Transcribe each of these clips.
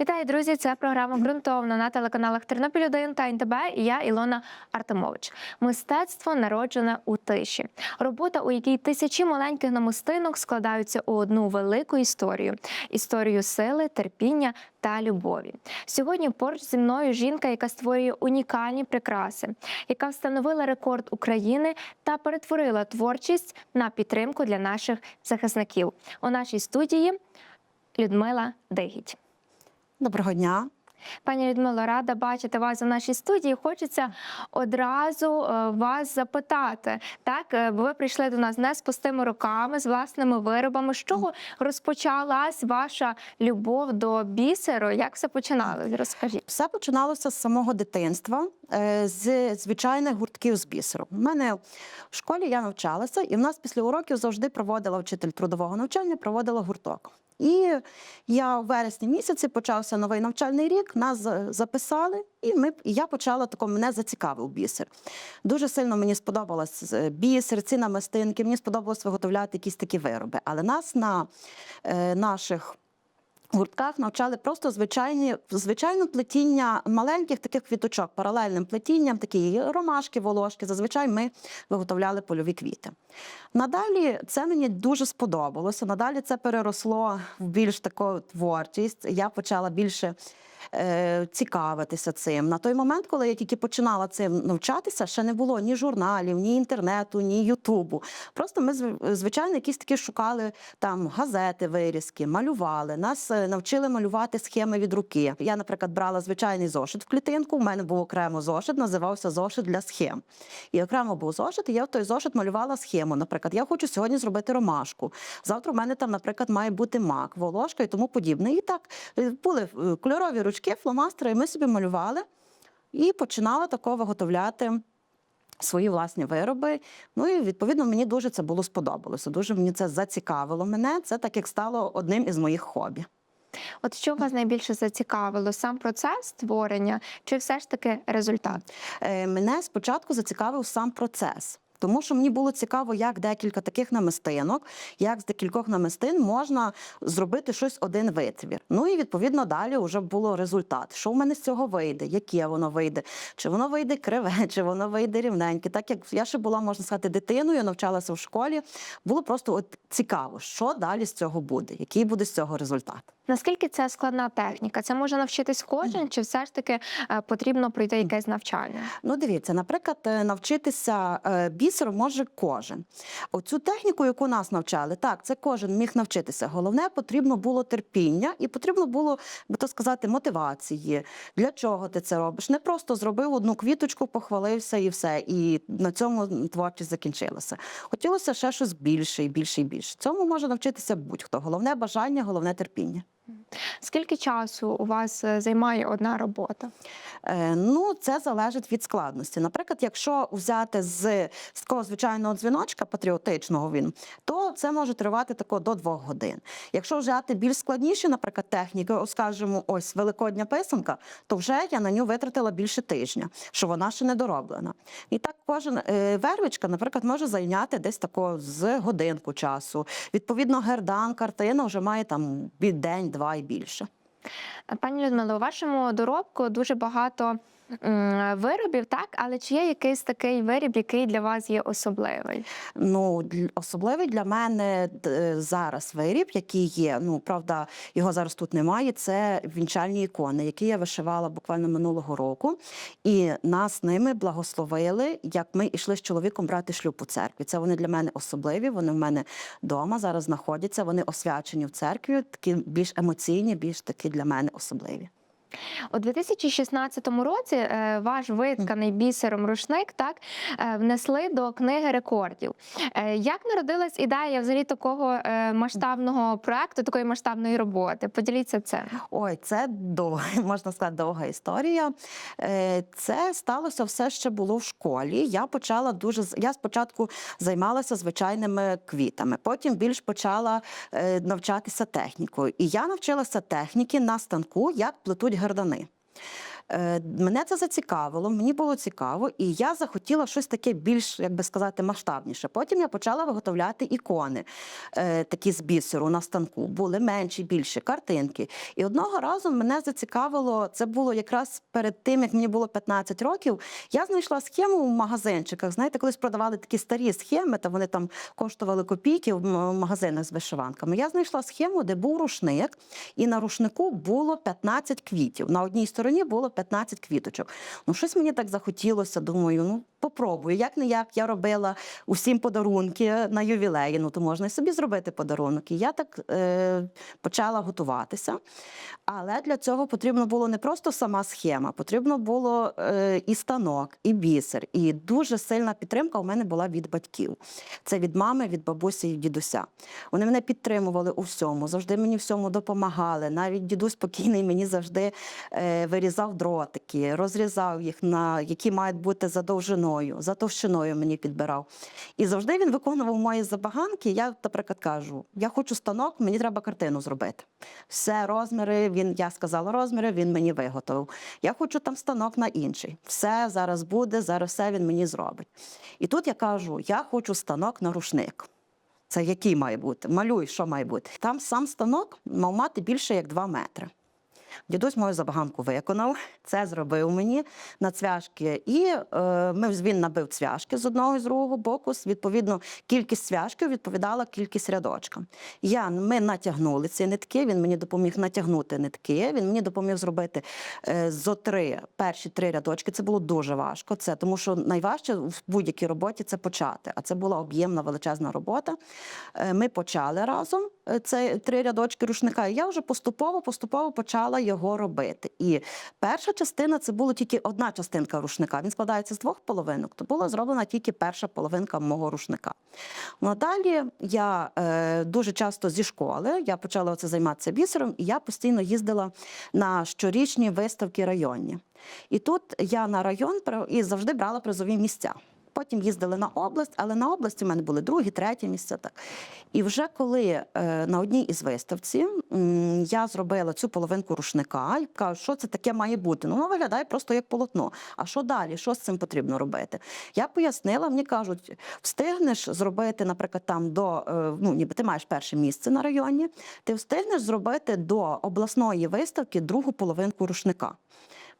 Вітаю, друзі! Це програма ґрунтовно на телеканалах Тернопіль 1 та НТБ. І я Ілона Артемович. Мистецтво народжене у тиші. Робота, у якій тисячі маленьких намистинок складаються у одну велику історію історію сили, терпіння та любові. Сьогодні поруч зі мною жінка, яка створює унікальні прикраси, яка встановила рекорд України та перетворила творчість на підтримку для наших захисників. У нашій студії Людмила Дигідь. Доброго дня. Пані Людмило, рада бачити вас у нашій студії. Хочеться одразу е, вас запитати. Так, е, бо ви прийшли до нас не з пустими руками, з власними виробами. З чого розпочалась ваша любов до бісеру? Як все починалось? Розкажіть. Все починалося з самого дитинства, е, з звичайних гуртків з бісеру. У мене в школі я навчалася, і в нас після уроків завжди проводила вчитель трудового навчання, проводила гурток. І я в вересні місяці почався новий навчальний рік. Нас записали, і ми я почала тако, мене зацікавив бісер. Дуже сильно мені сподобалось е, бісер, ці намистинки. Мені сподобалось виготовляти якісь такі вироби. Але нас на е, наших гуртках навчали просто звичайні, звичайне плетіння маленьких таких квіточок, паралельним плетінням, такі ромашки, волошки. Зазвичай ми виготовляли польові квіти. Надалі це мені дуже сподобалося. Надалі це переросло в більш таку творчість. Я почала більше. Е, Цікавитися цим на той момент, коли я тільки починала цим навчатися, ще не було ні журналів, ні інтернету, ні Ютубу. Просто ми звичайно якісь такі шукали там газети, вирізки, малювали. Нас е, навчили малювати схеми від руки. Я, наприклад, брала звичайний зошит в клітинку. У мене був окремо зошит, називався зошит для схем. І окремо був зошит, і я в той зошит малювала схему. Наприклад, я хочу сьогодні зробити ромашку. Завтра в мене там, наприклад, має бути мак, волошка і тому подібне. І так е, були е, кольорові ручки, фломастери, і ми собі малювали і починала тако виготовляти. Свої власні вироби. Ну і відповідно мені дуже це було сподобалося. Дуже мені це зацікавило мене. Це так як стало одним із моїх хобі. От що вас найбільше зацікавило? Сам процес створення чи все ж таки результат? Е, Мене спочатку зацікавив сам процес. Тому що мені було цікаво, як декілька таких намистинок, як з декількох намистин можна зробити щось один витвір. Ну і відповідно далі вже було результат. Що в мене з цього вийде, яке воно вийде, чи воно вийде криве, чи воно вийде рівненьке. Так як я ще була, можна сказати, дитиною, навчалася в школі, було просто от цікаво, що далі з цього буде, який буде з цього результат. Наскільки це складна техніка? Це може навчитись кожен, чи все ж таки е, потрібно пройти якесь навчання? Ну, дивіться, наприклад, е, навчитися е, бісеру може кожен. Оцю техніку, яку нас навчали, так, це кожен міг навчитися. Головне, потрібно було терпіння і потрібно було, би то сказати, мотивації. Для чого ти це робиш? Не просто зробив одну квіточку, похвалився і все. І на цьому творчість закінчилася. Хотілося ще щось більше і більше і більше. Цьому може навчитися будь-хто. Головне бажання, головне терпіння. Скільки часу у вас е, займає одна робота? Е, Ну, це залежить від складності. Наприклад, якщо взяти з, з такого звичайного дзвіночка, патріотичного він, то це може тривати тако до двох годин. Якщо взяти більш складніші, наприклад, техніки, ось скажімо, ось великодня писанка, то вже я на нього витратила більше тижня, що вона ще не дороблена. І так кожен е, вервичка, наприклад, може зайняти десь тако з годинку часу. Відповідно, гердан, картина вже має там від день, два і більше. Пані Людмило, у вашому доробку дуже багато виробів, так? Але чи є якийсь такий виріб, який для вас є особливий? Ну, особливий для мене зараз виріб, який є. Ну, правда, його зараз тут немає. Це вінчальні ікони, які я вишивала буквально минулого року. І нас ними благословили, як ми йшли з чоловіком брати шлюб у церкві. Це вони для мене особливі. Вони в мене вдома зараз знаходяться. Вони освячені в церкві, такі більш емоційні, більш такі для мене особливі. У 2016 році е, ваш витканий бісером рушник так е, внесли до книги рекордів. Е, Як народилась ідея взагалі такого масштабного проекту, такої масштабної роботи? Поділіться цим. Ой, це довга, можна сказати, довга історія. Це сталося все ще було в школі. Я почала дуже я спочатку займалася звичайними квітами, потім більш почала навчатися технікою. І я навчилася техніки на станку, як плетуть гардани. Е, Мене це зацікавило, мені було цікаво, і я захотіла щось таке більш, як би сказати, масштабніше. Потім я почала виготовляти ікони, е, такі з бісеру на станку. Були менші, більші картинки. І одного разу мене зацікавило, це було якраз перед тим, як мені було 15 років. Я знайшла схему в магазинчиках. Знаєте, колись продавали такі старі схеми, та вони там коштували копійки в магазинах з вишиванками. Я знайшла схему, де був рушник, і на рушнику було 15 квітів. На одній стороні було 15 квіточок. Ну, щось мені так захотілося. Думаю, ну попробую. Як не як я робила усім подарунки на ювілеї, ну то можна і собі зробити подарунок. І я так е, почала готуватися. Але для цього потрібно було не просто сама схема, потрібно було е, і станок, і бісер. І дуже сильна підтримка у мене була від батьків. Це від мами, від бабусі і дідуся. Вони мене підтримували у всьому, завжди мені всьому допомагали. Навіть дідусь спокійний мені завжди е, вирізав дротики, розрізав їх на які мають бути за довжиною, за товщиною мені підбирав. І завжди він виконував мої забаганки. Я, наприклад, кажу: я хочу станок, мені треба картину зробити. Все, розміри, він, я сказала розміри, він мені виготовив. Я хочу там станок на інший. Все зараз буде, зараз все він мені зробить. І тут я кажу: я хочу станок на рушник. Це який має бути? Малюй, що має бути. Там сам станок мав мати більше як 2 метри. Дідусь мою забаганку виконав, це зробив мені на цвяшки. І е, він набив цвяшки з одного і з другого боку. Відповідно, кількість цвяшків відповідала кількість рядочка. Я, ми натягнули ці нитки, він мені допоміг натягнути нитки, він мені допоміг зробити е, зо три, перші три рядочки. Це було дуже важко. Це, тому що найважче в будь-якій роботі це почати. А це була об'ємна величезна робота. Е, Ми почали разом е, це три рядочки рушника. І я вже поступово, поступово його робити. І перша частина це була тільки одна частинка рушника. Він складається з двох половинок. То була зроблена тільки перша половинка мого рушника. Надалі я е, дуже часто зі школи я почала оце займатися бісером, і я постійно їздила на щорічні виставки районні. І тут я на район і завжди брала призові місця. Потім їздили на область, але на області в мене були другі, треті місця. Так. І вже коли е, на одній із виставці я зробила цю половинку рушника і кажу, що це таке має бути. Ну, воно виглядає просто як полотно. А що далі? Що з цим потрібно робити? Я пояснила, мені кажуть, встигнеш зробити, наприклад, там до е, ну, ніби ти маєш перше місце на районі, ти встигнеш зробити до обласної виставки другу половинку рушника.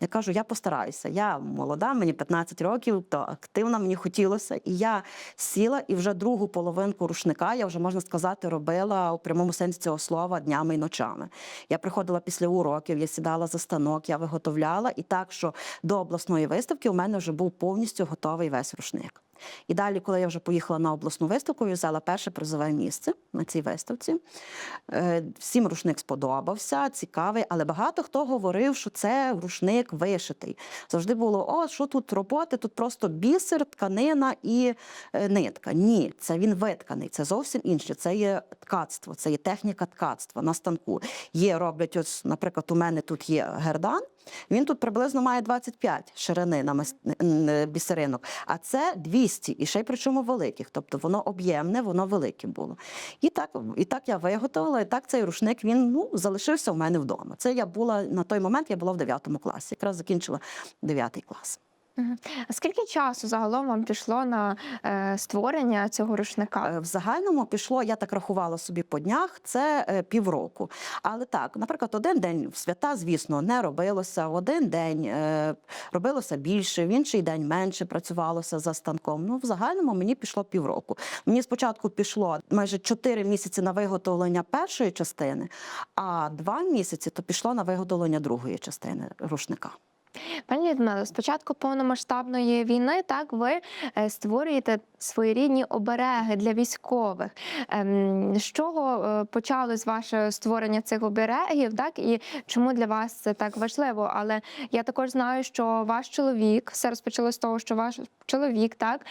Я кажу, я постараюся. Я молода, мені 15 років, то активна, мені хотілося. І я сіла і вже другу половинку рушника, я вже можна сказати, робила у прямому сенсі цього слова днями і ночами. Я приходила після уроків, я сідала за станок, я виготовляла, і так, що до обласної виставки у мене вже був повністю готовий весь рушник. І далі, коли я вже поїхала на обласну виставку, я взяла перше призове місце на цій виставці. Е, Всім рушник сподобався, цікавий, але багато хто говорив, що це рушник вишитий. Завжди було: о, що тут роботи? Тут просто бісер, тканина і е, нитка. Ні, це він витканий, це зовсім інше. Це є ткацтво, це є техніка ткацтва на станку. Є, роблять, ось, наприклад, у мене тут є гердан. Він тут приблизно має 25 ширини на бісеринок, а це 200, і ще й причому великих. Тобто воно об'ємне, воно велике було. І так, і так я виготовила, і так цей рушник він ну, залишився у мене вдома. Це я була на той момент, я була в 9 класі, якраз закінчила 9 клас. А скільки часу загалом вам пішло на е, створення цього рушника? Е, В загальному пішло, я так рахувала собі по днях, це е, півроку. Але так, наприклад, один день в свята, звісно, не робилося. В один день е, робилося більше, в інший день менше працювалося за станком. Ну, в загальному мені пішло півроку. Мені спочатку пішло майже 4 місяці на виготовлення першої частини, а 2 місяці то пішло на виготовлення другої частини рушника. Пані Людмило, з початку повномасштабної війни так ви е, створюєте своєрідні обереги для військових. Ем, З чого е, почалось ваше створення цих оберегів? Так і чому для вас це так важливо? Але я також знаю, що ваш чоловік все розпочалося з того, що ваш чоловік так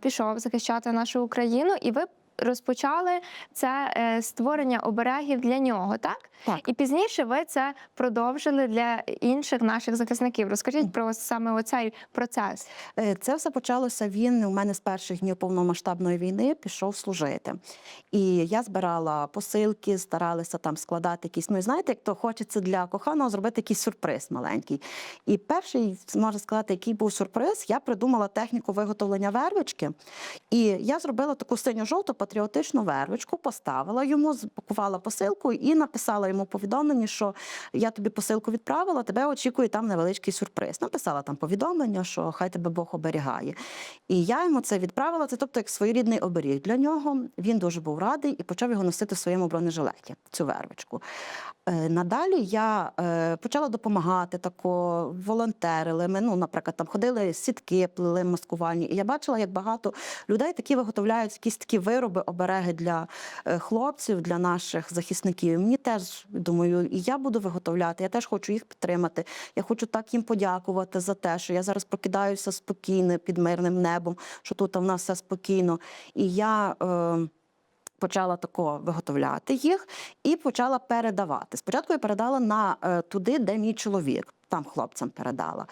пішов захищати нашу Україну, і ви. Розпочали це е, створення оберегів для нього, так? Так. І пізніше ви це продовжили для інших наших захисників. Розкажіть про саме оцей процес. Е, Це все почалося. Він у мене з перших днів повномасштабної війни пішов служити. І я збирала посилки, старалася там складати якісь. Ну і знаєте, як то хочеться для коханого зробити якийсь сюрприз маленький. І перший, можна сказати, який був сюрприз, я придумала техніку виготовлення вервички. І я зробила таку синьо-жовту патріотичну вервичку, поставила йому, запакувала посилку і написала йому повідомлення, що я тобі посилку відправила, тебе очікує там невеличкий сюрприз. Написала там повідомлення, що хай тебе Бог оберігає. І я йому це відправила. Це тобто як своєрідний оберіг для нього. Він дуже був радий і почав його носити в своєму бронежилеті, цю вервичку. Е, Надалі я е, почала допомагати тако, волонтерили. Ми, ну, наприклад, там ходили сітки, плели маскувальні. І я бачила, як багато людей такі виготовляють якісь такі вироби, обереги для е, хлопців, для наших захисників. Мені теж думаю, і я буду виготовляти. Я теж хочу їх підтримати. Я хочу так їм подякувати за те, що я зараз прокидаюся спокійно під мирним небом, що тут в нас все спокійно. І я. Е, Почала тако виготовляти їх і почала передавати. Спочатку я передала на е, туди, де мій чоловік. Там хлопцям передала.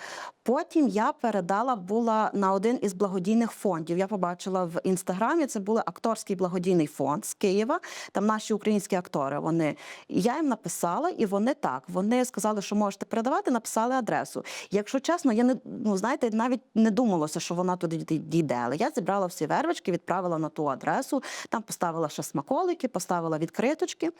Потім я передала була на один із благодійних фондів. Я побачила в інстаграмі. Це був акторський благодійний фонд з Києва. Там наші українські актори. Вони я їм написала, і вони так. Вони сказали, що можете передавати, написали адресу. Якщо чесно, я не ну знаєте, навіть не думалося, що вона туди дійде. Але я зібрала всі вервички, відправила на ту адресу. Там поставила ще смаколики, поставила відкриточки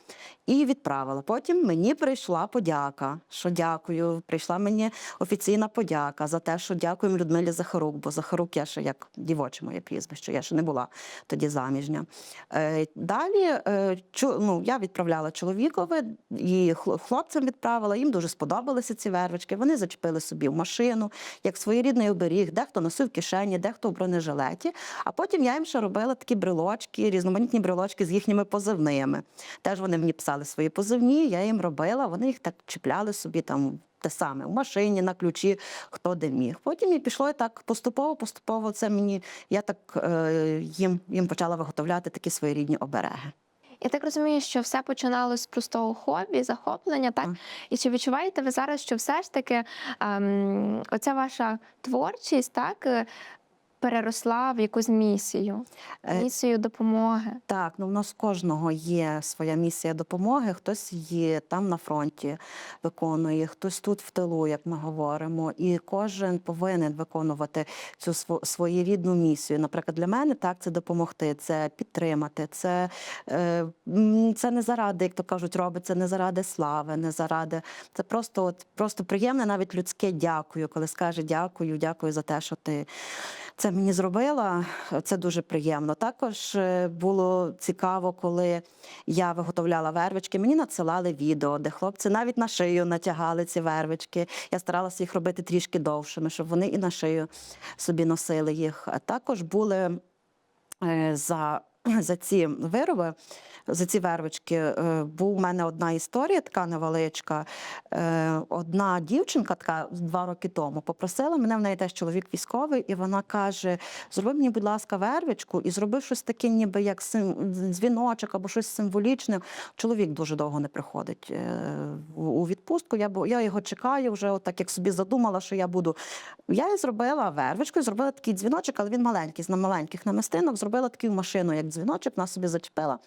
і відправила. Потім мені прийшла подяка, що дякую. Прийшла мені офіційна подяка за те, що дякуємо Людмилі Захарук, бо Захарук я ще як дівоче моє прізвище, я ще не була тоді заміжня. Е, далі е, ну, я відправляла чоловікові і хлопцям відправила. Їм дуже сподобалися ці вервички. Вони зачепили собі в машину, як своєрідний оберіг, дехто носив в кишені, дехто в бронежилеті. А потім я їм ще робила такі брелочки, різноманітні брелочки з їхніми позивними. Теж вони мені писали свої позивні, я їм робила, вони їх так чіпляли собі там. Те саме в машині, на ключі, хто де міг. Потім і пішло і так поступово, поступово це мені. Я так е, їм, їм почала виготовляти такі своєрідні обереги. Я так розумію, що все починалось з простого хобі, захоплення, так? Так. І чи відчуваєте ви зараз, що все ж таки ем, оця ваша творчість так е, переросла в якусь місію, Е, місію допомоги? Так, ну в нас кожного є своя місія допомоги. Хтось її там на фронті виконує, хтось тут в тилу, як ми говоримо. І кожен повинен виконувати цю сво- своєрідну місію. Наприклад, для мене так це допомогти, це підтримати. Це, е, це не заради, як то кажуть, робиться не заради слави, не заради. Це просто, от, просто приємне, навіть людське дякую, коли скаже дякую, дякую за те, що ти це мені зробила. Це дуже приємно. Також е, було цікаво, коли я виготовляла вервички. Мені надсилали відео, де хлопці навіть на шию натягали ці вервички. Я старалася їх робити трішки довшими, щоб вони і на шию собі носили їх. А також були е, за, за ці вироби. За ці вервички е, був у мене одна історія, така невеличка. Е, Одна дівчинка, така два роки тому, попросила мене, в неї теж чоловік військовий, і вона каже: зроби мені, будь ласка, вервичку і зроби щось таке, ніби як дзвіночок або щось символічне. Чоловік дуже довго не приходить е, у- відпустку. Я, я його чекаю вже, отак як собі задумала, що я буду. Я зробила вервичку, зробила такий дзвіночок, але він маленький, з маленьких намистинок, зробила такий в машину, як дзвіночок, вона собі зачепила.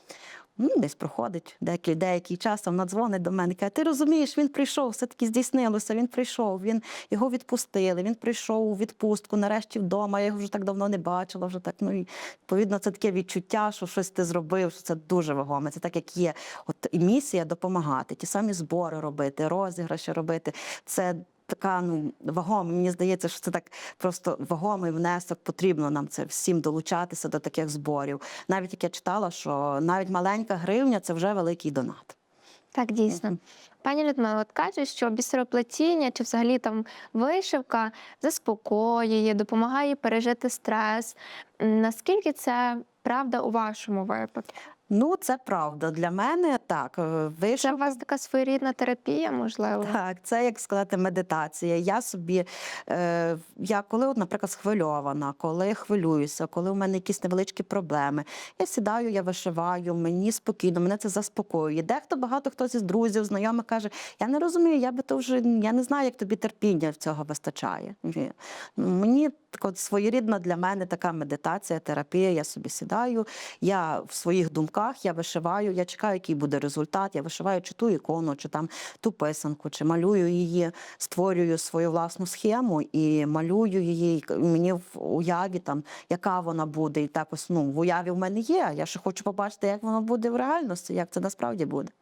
Десь проходить деякий, деякий час, а вона дзвонить до мене. Каже, ти розумієш, він прийшов, все-таки здійснилося, він прийшов, він його відпустили, він прийшов у відпустку, нарешті вдома. Я його вже так давно не бачила. Вже так, ну і відповідно, це таке відчуття, що щось ти зробив, що це дуже вагоме. Це так, як є. От і місія допомагати, ті самі збори робити, розіграші робити. Це така ну вагома. Мені здається, що це так просто вагомий внесок. Потрібно нам це всім долучатися до таких зборів. Навіть як я читала, що навіть маленька гривня це вже великий донат. Так, дійсно. Пані Людмила, от кажуть, що бісероплетіння чи взагалі там вишивка заспокоює, допомагає пережити стрес. Наскільки це правда у вашому випадку? Ну, це правда. Для мене так. е, Це у вас така своєрідна терапія, можливо? Так, це як сказати медитація. Я собі, е, я коли, от, наприклад, схвильована, коли хвилююся, коли у мене якісь невеличкі проблеми, я сідаю, я вишиваю, мені спокійно, мене це заспокоює. Дехто багато хто зі друзів, знайомих каже: я не розумію, я би то вже я не знаю, як тобі терпіння в цього вистачає. Мені так от своєрідна для мене така медитація, терапія. Я собі сідаю, я в своїх думках я вишиваю, я чекаю, який буде результат. Я вишиваю чи ту ікону, чи там ту писанку, чи малюю її, створюю свою власну схему і малюю її. Мені в уяві там, яка вона буде, і так ось ну в уяві в мене є. Я ще хочу побачити, як воно буде в реальності, як це насправді буде.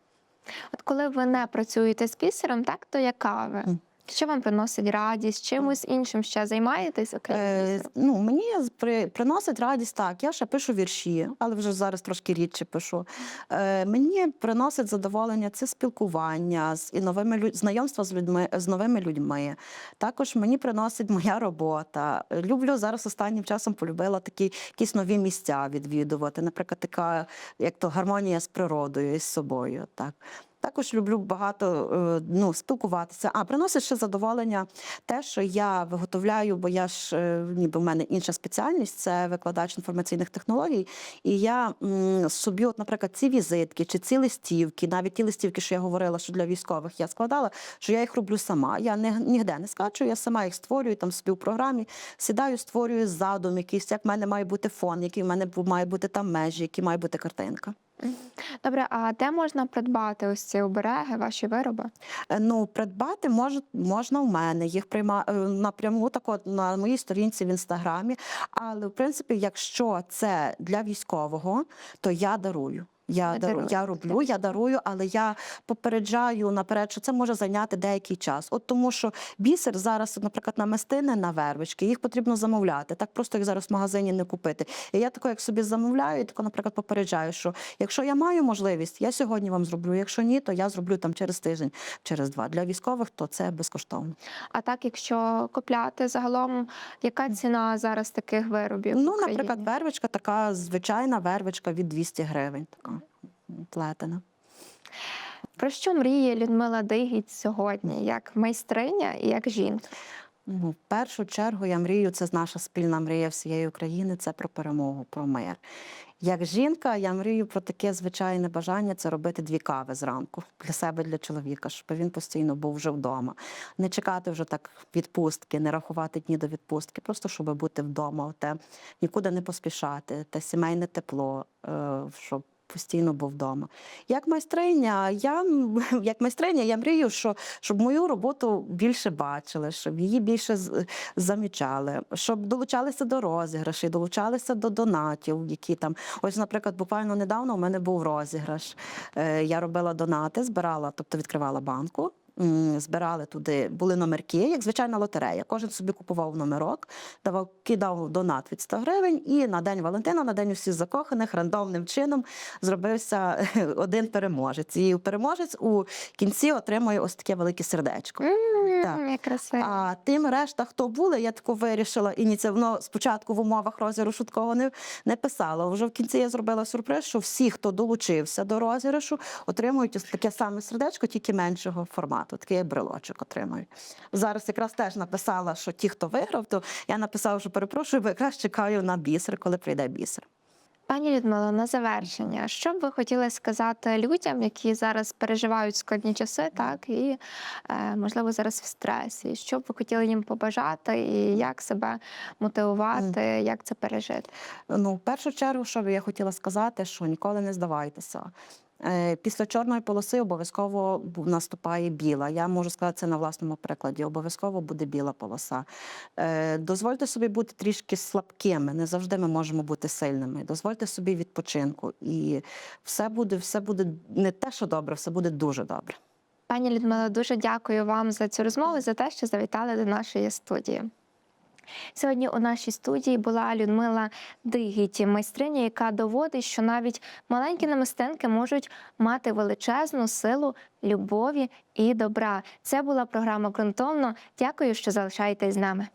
От коли ви не працюєте з бісером, так то яка ви? Що вам приносить радість? Чимось іншим ще займаєтесь, окрім Е, ну, мені при, приносить радість так. Я ще пишу вірші, але вже зараз трошки рідше пишу. Е, мені приносить задоволення це спілкування з і новими лю- знайомства з людьми з новими людьми. Також мені приносить моя робота. Люблю зараз останнім часом полюбила такі якісь нові місця відвідувати. Наприклад, така як то гармонія з природою і з собою. Так. Також люблю багато е, ну, спілкуватися. А приносить ще задоволення те, що я виготовляю, бо я ж е, ніби в мене інша спеціальність це викладач інформаційних технологій. І я собі, от, наприклад, ці візитки чи ці листівки, навіть ті листівки, що я говорила, що для військових я складала, що я їх роблю сама. Я не, ніде не скачую, я сама їх створюю там в програмі, сідаю, створюю задум якийсь, як в мене має бути фон, який в мене має бути там межі, які має бути картинка. Добре, а де можна придбати ось ці обереги, ваші вироби? Е, Ну, придбати мож, можна в мене. Їх прийма е, напряму так от на моїй сторінці в інстаграмі. Але в принципі, якщо це для військового, то я дарую. Я Ви дару, я роблю, я дарую, але я попереджаю наперед, що це може зайняти деякий час. От тому, що бісер зараз, наприклад, намистини на вервички, їх потрібно замовляти. Так просто їх зараз в магазині не купити. І я тако, як собі замовляю, і тако, наприклад, попереджаю, що якщо я маю можливість, я сьогодні вам зроблю. Якщо ні, то я зроблю там через тиждень, через два. Для військових то це безкоштовно. А так, якщо купляти загалом, яка ціна зараз таких виробів? Ну, наприклад, вервичка така звичайна вервичка від 200 гривень. Така плетена. про що мріє Людмила Дигіць сьогодні, як майстриня і як жінка? Ну, в першу чергу я мрію, це наша спільна мрія всієї України, це про перемогу, про мир. Як жінка, я мрію про таке звичайне бажання це робити дві кави зранку для себе, для чоловіка, щоб він постійно був вже вдома. Не чекати вже так відпустки, не рахувати дні до відпустки, просто щоб бути вдома, те, нікуди не поспішати, те сімейне тепло, е, щоб постійно був вдома. Як майстриня, я як майстриня, я мрію, що щоб мою роботу більше бачили, щоб її більше замічали, щоб долучалися до розіграшів, долучалися до донатів, які там. Ось, наприклад, буквально недавно у мене був розіграш. Е, Я робила донати, збирала, тобто відкривала банку. Збирали туди, були номерки, як звичайна лотерея. Кожен собі купував номерок, давав, кидав донат від 100 гривень, і на день Валентина, на день усіх закоханих, рандомним чином зробився один переможець. І переможець у кінці отримує ось таке велике сердечко. Так. М, Як. А тим решта, хто були, я тако вирішила ініціативно спочатку в умовах розіграшу такого не, не писала. Вже в кінці я зробила сюрприз, що всі, хто долучився до розіграшу, отримують ось таке саме сердечко, тільки меншого формату, такий як брелочок отримують. Зараз якраз теж написала, що ті, хто виграв, то я написала, що перепрошую, бо якраз чекаю на бісер, коли прийде бісер. Пані Людмило, на завершення, що б ви хотіли сказати людям, які зараз переживають складні часи, так і е, можливо зараз в стресі? Що б ви хотіли їм побажати, і як себе мотивувати, як це пережити? Ну, в першу чергу, що би я хотіла сказати, що ніколи не здавайтеся. Е, Після чорної полоси обов'язково наступає біла. Я можу сказати це на власному прикладі. Обов'язково буде біла полоса. Е, Дозвольте собі бути трішки слабкими. Не завжди ми можемо бути сильними. Дозвольте собі відпочинку, і все буде, все буде не те, що добре, все буде дуже добре. Пані Людмила, дуже дякую вам за цю розмову, за те, що завітали до нашої студії. Сьогодні у нашій студії була Людмила Дигіті, майстриня, яка доводить, що навіть маленькі намистенки можуть мати величезну силу любові і добра. Це була програма ґрунтовно. Дякую, що залишаєтесь з нами.